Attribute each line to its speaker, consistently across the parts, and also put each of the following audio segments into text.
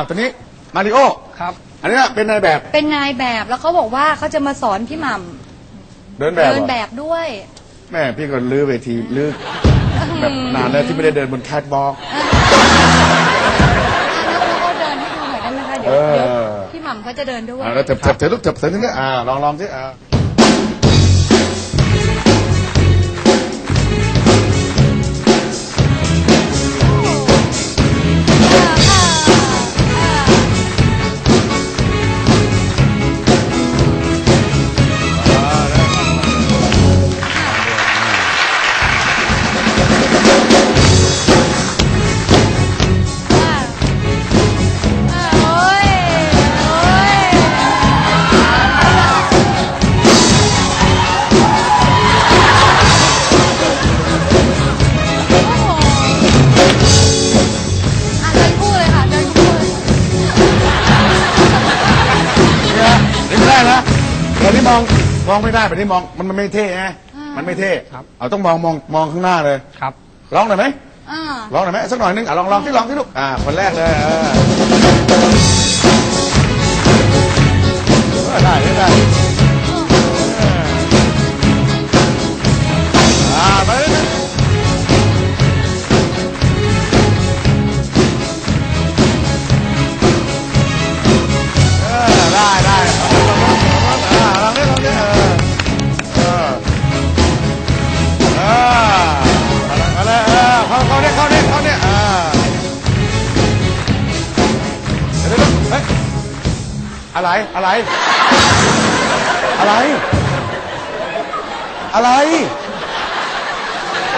Speaker 1: อะตอนนี้มาริโอ
Speaker 2: ครับ
Speaker 1: อันนี้เป็นนายแบบ
Speaker 3: เป็นนายแบบแล้วเขาบอกว่าเขาจะมาสอนพี่หม่
Speaker 1: เดินำแบบ
Speaker 3: เดิน
Speaker 1: เหรอ
Speaker 3: แบบด้วย
Speaker 1: แม่พี่ก็ลื้อเวทีลื้อแบบนานแล้วที่ไม่ได้เดินบนแคทวอล์ก
Speaker 3: แล้วเขาเดินให้ดูหน่อยได้ไหมคะเดี๋ยว
Speaker 1: เออ
Speaker 3: เดี๋ยวพี่หม่ำเขาจะเดินด้วย
Speaker 1: อ่าแล้วเถิบเถิบเถิบลูกเถิบเถิบนี่อ่าลองลองสิอ่า มองมองไม่ได้แบบนี้มองมันมันไม่เท่ไงมันไม่เท่
Speaker 2: ครับ
Speaker 1: เอาต้องมองมองมองข้างหน้าเลย
Speaker 2: ครับ
Speaker 1: ร้องหน่อยไหม
Speaker 3: อ่า
Speaker 1: ร้องหน่อยไหมสักหน่อยนึงอะลองลองที่ลองที่ลูกอ่าคนแรกเลยเออ อะไร อะไร อะไร อะไร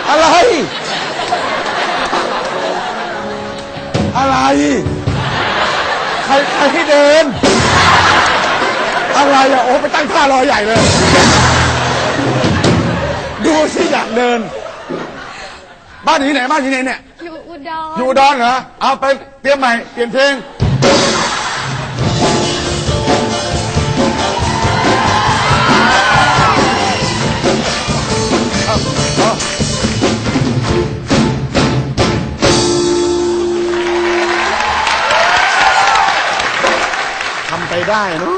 Speaker 1: อะไร อะไร ใครใครให้เดิน อะไรอะโอ้ไปตั้งท่ารอใหญ่เลย ดูสิอยากเดิน บ้านอยู่ที่ไหนบ้านอยู่ที่ไหนเนี่ย
Speaker 3: อยู่อุดร
Speaker 1: อยู่อุดอนเหรอ เอาไปเตรียมใหม่ เปลี่ยนเพลง ไปได้เนอะ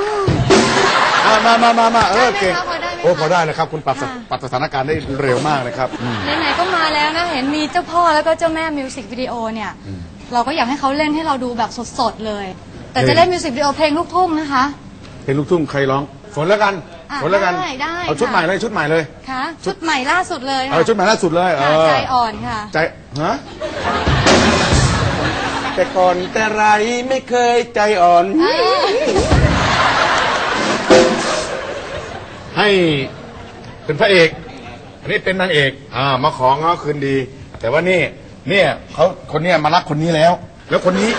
Speaker 1: อะมามามามาเออเก่ง
Speaker 3: พอได้ไหมคะ
Speaker 1: โอ้พอได้นะครับ คุณปรับส
Speaker 3: ค่ะ
Speaker 1: ปรับสถานการณ์ได้เร็วมากเลยครับอืม
Speaker 3: ไหนๆก็มาแล้วนะ เห็นมีเจ้าพ่อแล้วก็เจ้าแม่มิวสิกวิดีโอเนี่ย เราก็อยากให้เขาเล่นให้เราดูแบบสดๆเลย แต่จะเล่นมิวสิกวิดีโอเพลงลูกทุ่งนะคะ
Speaker 1: เพลงลูกทุ่งใครร้อง ฝนแล้วกัน
Speaker 3: อะ
Speaker 1: ฝนแล้วกัน
Speaker 3: ได้ได้
Speaker 1: เอาชุด
Speaker 3: ค่ะ
Speaker 1: ใหม่เลยชุดใหม่เลย
Speaker 3: ค่ะชุดใหม่ล่าสุดเลย
Speaker 1: เอา
Speaker 3: ค่ะ
Speaker 1: ชุดใหม่ล่าสุดเลยเอ
Speaker 3: ค่ะ
Speaker 1: อ
Speaker 3: ใจอ่อนค่ะ
Speaker 1: ใจฮะแต่ก่อนแต่ไรไม่เคยใจอ่อน ให้เป็นพระเอกอันนี้เป็นนางเอกอ่ามาของเขาคืนดี แต่ว่านี่เนี่ยเขาคนเนี้ยมารักคนนี้แล้ว แล้วคนนี้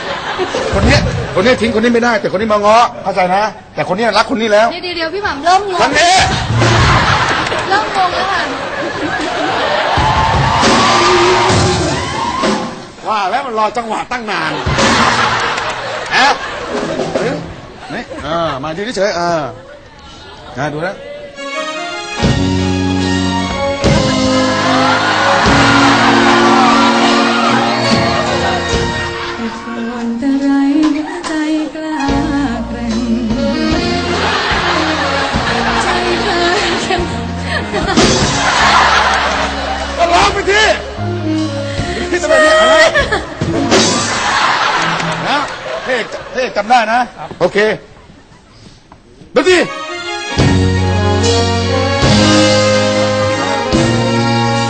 Speaker 1: คนเนี้ยคนเนี้ยทิ้งคนนี้ไม่ได้ แต่คนนี้มาง้อเข้าใจนะ แต่คนเนี้ยรักคนนี้แล้ว
Speaker 3: เดี๋ยวเดี๋ยวๆพี่หม่ำเริ่มง
Speaker 1: ค
Speaker 3: ง
Speaker 1: นนี้
Speaker 3: เริ่มงงแล้วค่ะ
Speaker 1: ว่าแล้วมันรอจังหวะตั้งนานแอบนี่เออมาดูเฉยๆเออนะดูนะ พ่เพ่จำได้นะ โอเคดูสิ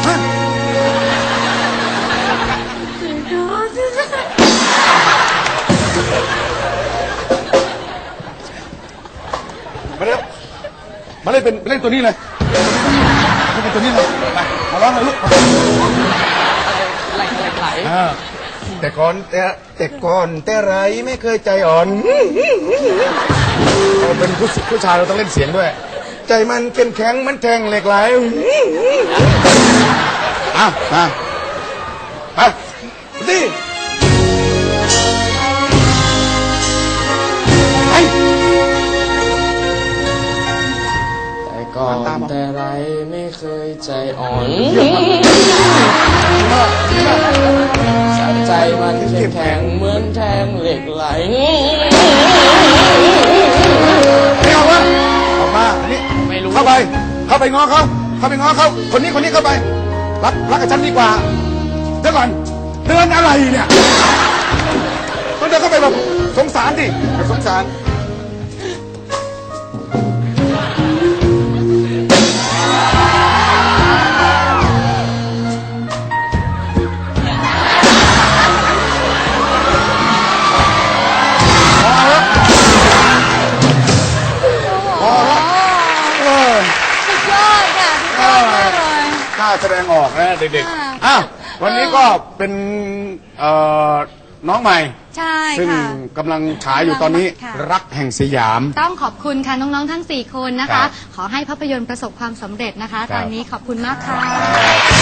Speaker 1: ฮะมาเร็วมาเล่นเป็นเล่นตัวนี้เลยเล่นเป็นตัวนี้เลยไปมาร้องเลยลูก
Speaker 2: ไหลไหลไหล
Speaker 1: อ่า แต่ก่อนแต่แต่ก่อนแต่ไรไม่เคยใจอ่อนเราเป็นผู้ผู้ชายเราต้องเล่นเสียงด้วย ใจมันเข้มแข็งเหมันแทงเหล็กไหลอะอะไปดิไป
Speaker 2: แต่ก่อนแต่ไรไม่เคยใจอ่อนใจ มันจะแข็งเหมือนแทงเหล็กไหล
Speaker 1: ไม่เอาวะออกมาอันนี้
Speaker 2: ไม่รู้
Speaker 1: เข้าไป เข้าไปง้อเขาเข้าไปง้อเขาคนนี้คนนี้เข้าไป รักรักกับฉันดีกว่าเดี๋ยวก่อนเดินอะไรเนี่ยต้องเดินเข้าไปแบบสงสารดิแบบสงสาร แสดงออกนะเด็ก
Speaker 3: ค่ะ
Speaker 1: ๆอ้าววันนี้ก็เป็นเอ่อน้องใหม่
Speaker 3: ใช่
Speaker 1: ซึ่ง
Speaker 3: ค่ะ
Speaker 1: กำลังฉายอยู่ตอนนี้
Speaker 3: ค่ะ
Speaker 1: รักแห่งสยาม
Speaker 3: ต้องขอบคุณค่ะน้องๆทั้ง 4 คนนะ
Speaker 1: ครั
Speaker 3: คะ
Speaker 1: บ
Speaker 3: ขอให้ภาพยนตร์ประสบความสำเร็จนะคะ
Speaker 1: ครับ
Speaker 3: ตอนนี้ขอบคุณมากค่ะ